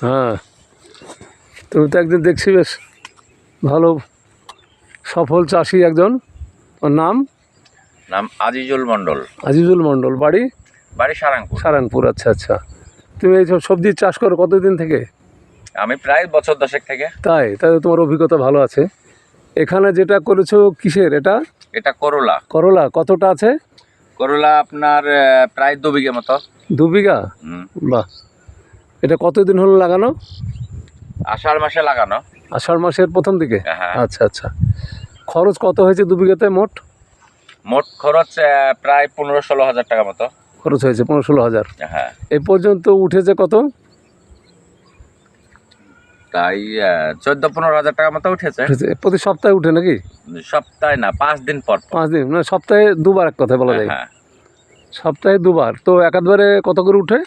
হ্যাঁ। তুমি তো একদিন দেখছি বেশ ভালো সফল চাষি একজন। ওর নাম? নাম আজিজুল মণ্ডল। আজিজুল মণ্ডল। বাড়ি? বাড়ি সারাংপুর। সারানপুর আচ্ছা আচ্ছা। তুমি এই সব সবজির চাষ করো কতদিন থেকে? আমি প্রায় বছর দশেক থেকে। তাই? তাই তোমার অভিজ্ঞতা ভালো আছে। এখানে যেটা করেছ কিসের এটা? এটা করলা। করলা কতটা আছে? করলা আপনার প্রায় দু বিঘে মতো। দু বিঘা। বাহ। এটা কতদিন হলো লাগানো? আষাঢ় মাসে লাগানো। আষাঢ় মাসের প্রথম দিকে? হ্যাঁ আচ্ছা আচ্ছা। খরচ কত হয়েছে দু বিঘাতে মোট? মোট খরচ প্রায় পনেরো ষোলো হাজার টাকা মতো। খরচ হয়েছে পনেরো ষোলো হাজার। হ্যাঁ। এই পর্যন্ত উঠেছে কত? তাই চোদ্দ পনেরো হাজার টাকা মতো উঠেছে। প্রতি সপ্তাহে উঠে নাকি? সপ্তাহে না পাঁচ দিন পর পর। পাঁচ দিন মানে সপ্তাহে দুবার এক কথা বলা যায়। হ্যাঁ সপ্তাহে দুবার। তো একাধবারে কত করে উঠে?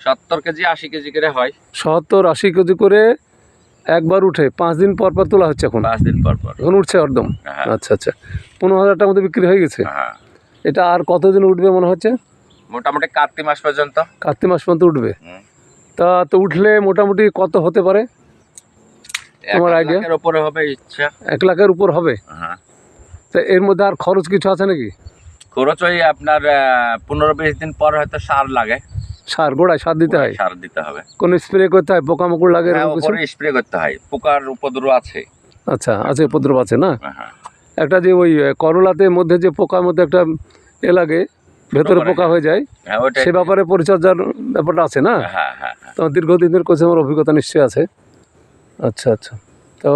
সত্তর কেজি আশি কেজি করে হয়। সত্তর আশি কেজি করে একবার উঠে পাঁচ দিন পর পর তোলা হচ্ছে এখন। পাঁচ দিন পর পর। এখন উঠছে একদম। হ্যাঁ। আচ্ছা আচ্ছা। পনেরো হাজার টাকার মধ্যে বিক্রি হয়ে গেছে? হ্যাঁ। এটা আর কতদিন উঠবে মনে হচ্ছে? মোটামুটি কার্তিক মাস পর্যন্ত। কার্তিক মাস পর্যন্ত উঠবে? তা তো উঠলে মোটামুটি কত হতে পারে? তোমার idea? লাখের উপরে হবে ইচ্ছা। এক লাখের উপর হবে? হ্যাঁ। তা এর মধ্যে আর খরচ কিছু আছে নাকি? খরচ ওই আপনার পনেরো বিশ দিন পর হয়তো সার লাগে। সার গোড়ায় সার দিতে হয়? সার দিতে হবে। কোনো স্প্রে করতে হয়? পোকামাকড় লাগে হ্যাঁ স্প্রে করতে হয়। পোকার উপদ্রব আছে। আচ্ছা আছে উপদ্রব আছে না? হ্যাঁ একটা যে ওই করলাতে মধ্যে যে পোকার মধ্যে একটা এ লাগে ভেতরে পোকা হয়ে যায় হ্যাঁ সে ব্যাপারে পরিচর্যার ব্যাপারটা আছে না? হ্যাঁ হ্যাঁ হ্যাঁ। তোমার দীর্ঘদিনের কোচে আমার অভিজ্ঞতা নিশ্চয়ই আছে। আচ্ছা আচ্ছা। তো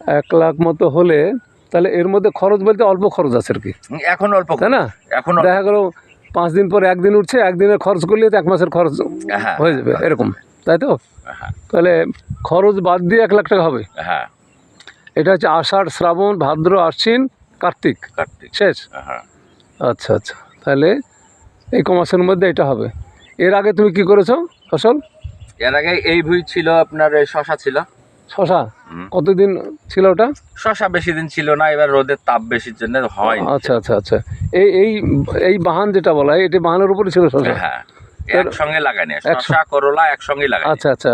এক লাখ মতো হলে তাহলে এর মধ্যে খরচ বলতে অল্প খরচ আছে আর কি। এখন অল্প তাই না? এখন দেখা গেল পাঁচ দিন পর একদিন উঠছে একদিনের খরচ করলে তো এক মাসের খরচ হ্যাঁ, হয়ে যাবে এরকম তাই তো? হ্যাঁ। তাহলে খরচ বাদ দিয়ে এক লাখ টাকা হবে। হ্যাঁ। এটা হচ্ছে আষাঢ় শ্রাবণ ভাদ্র আশ্বিন কার্তিক। কার্তিক। শেষ? হ্যাঁ আচ্ছা আচ্ছা। তাহলে এই কমাসের মধ্যে এটা হবে। এর আগে তুমি কি করেছ ফসল? এর আগে এই ভুই ছিল আপনার এই শশা ছিল। শশা। কতদিন ছিল ওটা? শশা বেশি দিন ছিল না এবার রোদের তাপ বেশির জন্য হয় আচ্ছা আচ্ছা আচ্ছা। এই এই এই বাহান যেটা বলা হয় এটি বাহানের উপরে ছিল শশা? হ্যাঁ একসঙ্গে লাগানি শশা করলা একসঙ্গে লাগানি আচ্ছা আচ্ছা।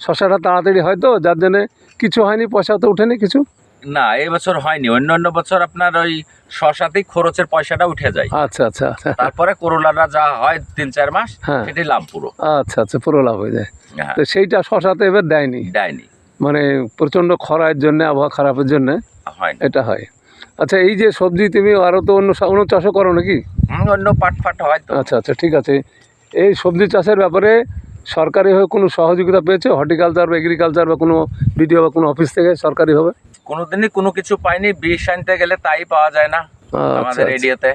শশাটা তাড়াতাড়ি হয় তো যার জন্য কিছু হয়নি পয়সা তো ওঠেনি কিছু? না এই বছর হয়নি। অন্য অন্য বছর আপনার ওই শশাতেই খরচের পয়সাটা উঠে যায়। আচ্ছা আচ্ছা আচ্ছা। তারপরে করোলাটা যা হয় তিন চার মাস হ্যাঁ। সেটাই লাভ পুরো। আচ্ছা আচ্ছা পুরো লাভ হয়ে যায়। হ্যাঁ। তো সেইটা শশাতে এবার দেয়নি? দেয়নি। মানে প্রচণ্ড খরার জন্য আবহাওয়া খারাপের জন্য এটা হয়। আচ্ছা এই যে সবজি তুমি আরও তো অন্য অন্য চাষও করো নাকি? অন্য পাট ফাট হয়তো আচ্ছা আচ্ছা ঠিক আছে। এই সবজি চাষের ব্যাপারে সরকারিভাবে কোনো সহযোগিতা পেয়েছে? হর্টিকালচার বা এগ্রিকালচার বা কোনো বিডিও বা কোনো অফিস থেকে সরকারিভাবে কোনোদিনই কোনো কিছু পাইনি বিষ আনতে গেলে তাই পাওয়া যায় না আচ্ছা আমাদের আচ্ছা। এরিয়াতে।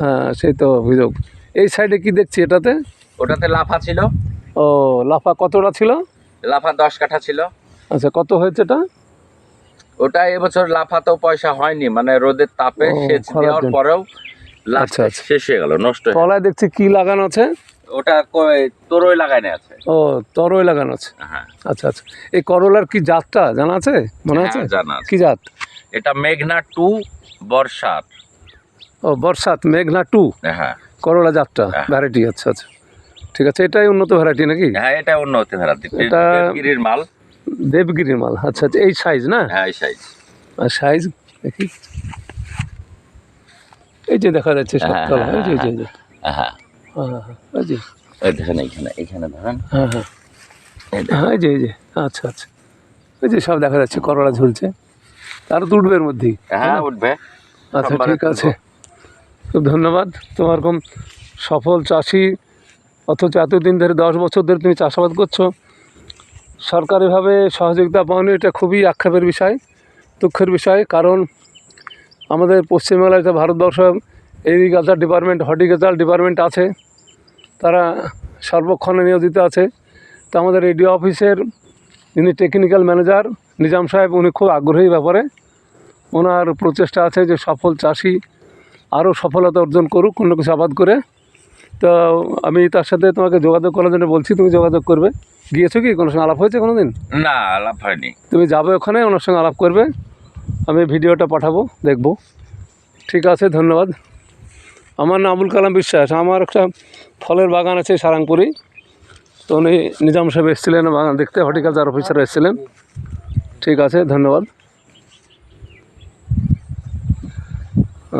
হ্যাঁ সেই তো অভিযোগ। এই সাইডে কি দেখছি এটাতে? ওটাতে লাফা ছিল। ও লাফা কতটা ছিল? লাফা দশ কাঠা ছিল। আচ্ছা কত হয়েছে এটা? ওটা এবছর লাফাতেও পয়সা হয়নি মানে রোদের তাপে সেচ দেওয়ার পরেও আচ্ছা, আচ্ছা। শেষ হয়ে গেল নষ্ট। তলায় দেখছি কি লাগানো আছে? ওটা কই- তোরই লাগাইনি আছে। ও তরই লাগানো আছে। হ্যাঁ। আচ্ছা আচ্ছা। এই করলার কি জাতটা জানা আছে? মনে আছে? হ্যাঁ, জানা আছে। কি জাত? এটা মেঘনা টু বর্ষার। ও বর্ষাত মেঘনা টু। হ্যাঁ। করলা জাতটা। ভ্যারাইটি আচ্ছা আচ্ছা। ঠিক আছে এটাই উন্নত ভ্যারাইটি নাকি? হ্যাঁ এটা উন্নতি ভেরাতি এটা- মাল। দেবগিরির মাল। আচ্ছা আচ্ছা এই সাইজ না? হ্যাঁ এই সাইজ আর সাইজ দেখি। এই যে দেখা যাচ্ছে হ্যাঁ, হ্যাঁ, এই যে এই যে, হ্যাঁ হ্যাঁ। হ্যাঁ, হ্যাঁ, এই যে। দেখেন এইখানে এইখানে ধরেন। হ্যাঁ হ্যাঁ। হ্যাঁ এই যে যে। আচ্ছা আচ্ছা। এই যে সব দেখা যাচ্ছে করলা ঝুলছে। তার তো উঠবে এর মধ্যেই হ্যাঁ উঠবে। আচ্ছা ঠিক আছে। খুব ধন্যবাদ। তোমার কম সফল চাষি অথচ এতদিন ধরে দশ বছর ধরে তুমি চাষাবাদ করছ। সরকারিভাবে সহযোগিতা পাওনি এটা খুবই আক্ষেপের বিষয়, দুঃখের বিষয়। কারণ আমাদের পশ্চিমবাংলায় তো Bharatvarsha agriculture department horticulture department আছে। তারা সর্বক্ষণে নিয়োজিত আছে। তো আমাদের রেডিও অফিসের যিনি টেকনিক্যাল ম্যানেজার নিজাম সাহেব, উনি খুব আগ্রহী ব্যাপারে। ওনার প্রচেষ্টা আছে যে সফল চাষি আরও সফলতা অর্জন করুক, কোনো কিছু আবাদ করে। তো আমি তার সাথে তোমাকে যোগাযোগ করার জন্য বলছি, তুমি যোগাযোগ করবে। গিয়েছো কি? কোনো সঙ্গে আলাপ হয়েছে কোনো দিন না আলাপ হয়নি। তুমি যাবে ওখানে ওনার সঙ্গে আলাপ করবে। আমি ভিডিওটা পাঠাবো দেখব। ঠিক আছে ধন্যবাদ। আমার নাম আবুল কালাম বিশ্বাস। আমার একটা ফলের বাগান আছে সারাংপুরি। তো উনি নিজাম সাহেব এসেছিলেন বাগান দেখতে হর্টিকালচার অফিসার এসেছিলেন। ঠিক আছে ধন্যবাদ।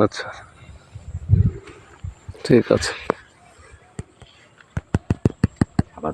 আচ্ছা। ঠিক আছে। আবার